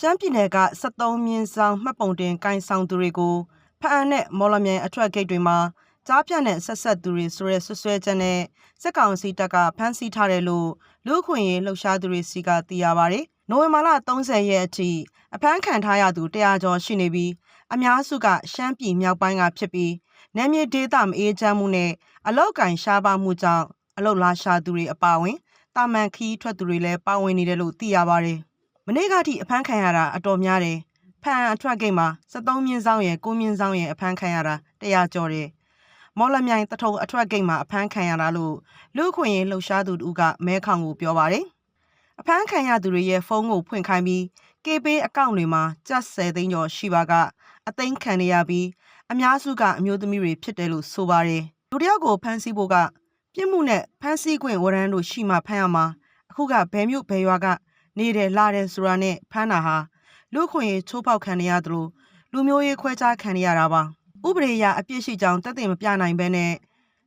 ရှမ်းပြည်နယ်က73မြင်းဆောင်မှတ်ပုံတင်ကိုင်ဆောင်သူတွေကိုဖအံနဲ့ မော်လမြိုင် အထွက်ဂိတ်တွေမှာကြားပြတ်နဲ့ ဆက်ဆက်သူတွေဆိုရဲဆွဆွဲချက်နဲ့စက်ကောင်စီတပ်က ဖမ်းဆီးထားတယ်လို့ လူ့ခွင့်ရေး လှုပ်ရှားသူတွေစီက သိရပါဗျ။နိုဝင်ဘာလ30ရက်အထိ အဖမ်းခံထားရသူ100ကျော်ရှိနေပြီး အများစုက ရှမ်းပြည်မြောက်ပိုင်းကဖြစ်ပြီး နယ်မြေဒေသမအေးချမ်းမှုနဲ့ အလောက်ကင်ရှားပါမှုကြောင့် အလုတ်လာရှာသူတွေ အပါအဝင်တာမန်ခီးထွက်သူတွေလည်း ပါဝင်နေတယ်လို့ သိရပါတယ်။ မနေ့ကထိအဖမ်းခံရတာအတော်များတယ်။ဖန်အထွက်ဂိတ်မှာ73မြင်းဆောင်ရဲ့9မြင်းဆောင်ရဲ့အဖမ်းခံရတာ100ကျော်တယ်။မော်လမြိုင်တထုံအထွက်ဂိတ်မှာအဖမ်းခံရတာလို့လူ့ခွင့်ရေးလှုပ်ရှားသူတူကမဲခေါင်ကိုပြောပါတယ်။အဖမ်းခံရသူတွေရဲ့ဖုန်းကိုဖွင့်ခိုင်းပြီး KB အကောင့်တွေမှာကျပ်10သိန်းကျော်ရှိပါကအသိမ်းခံရပြီးအများစုကအမျိုးသမီးတွေဖြစ်တယ်လို့ဆိုပါတယ်။လူတစ်ယောက်ကိုဖမ်းဆီးဖို့ကပြစ်မှုနဲ့ဖမ်းဆီးခွင့်ဝရမ်းတို့ရှိမှဖမ်းရမှာအခုကဘယ်မြို့ဘယ်ရွာက နေတယ်လာတယ်ဆိုတာနဲ့ဖမ်းတာဟာလူခွင့်ရေးချိုးဖောက်ခံရသလိုလူမျိုးရေးခွဲခြားခံရတာပါဥပဒေအရအပြစ်ရှိကြောင်းတက်တဲ့မပြနိုင်ဘဲနဲ့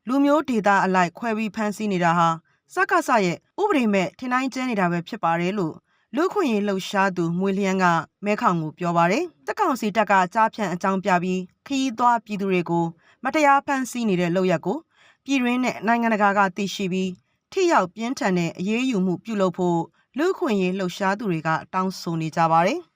လူမျိုးဒေသအလိုက်ခွဲပြီးဖမ်းဆီးနေတာဟာစက္ကစရဲ့ဥပဒေမဲ့ထင်တိုင်းကျဲနေတာပဲဖြစ်ပါတယ်လို့လူခွင့်ရေးလှုပ်ရှားသူမွေလျန်းကမဲခေါင်ကိုပြောပါတယ်တက်ကောင်စီတက်ကကြားဖြန့်အကြောင်းပြပြီးခရီးသွားပြည်သူတွေကိုမတရားဖမ်းဆီးနေတဲ့လုပ်ရက်ကိုပြည်ရင်းနဲ့နိုင်ငံတကာကသိရှိပြီးထိရောက်ပြင်းထန်တဲ့အရေးယူမှုပြုလုပ်ဖို့ လူခွင့်ရေးလှုပ်ရှားသူတွေက တောင်းဆိုနေကြပါတယ်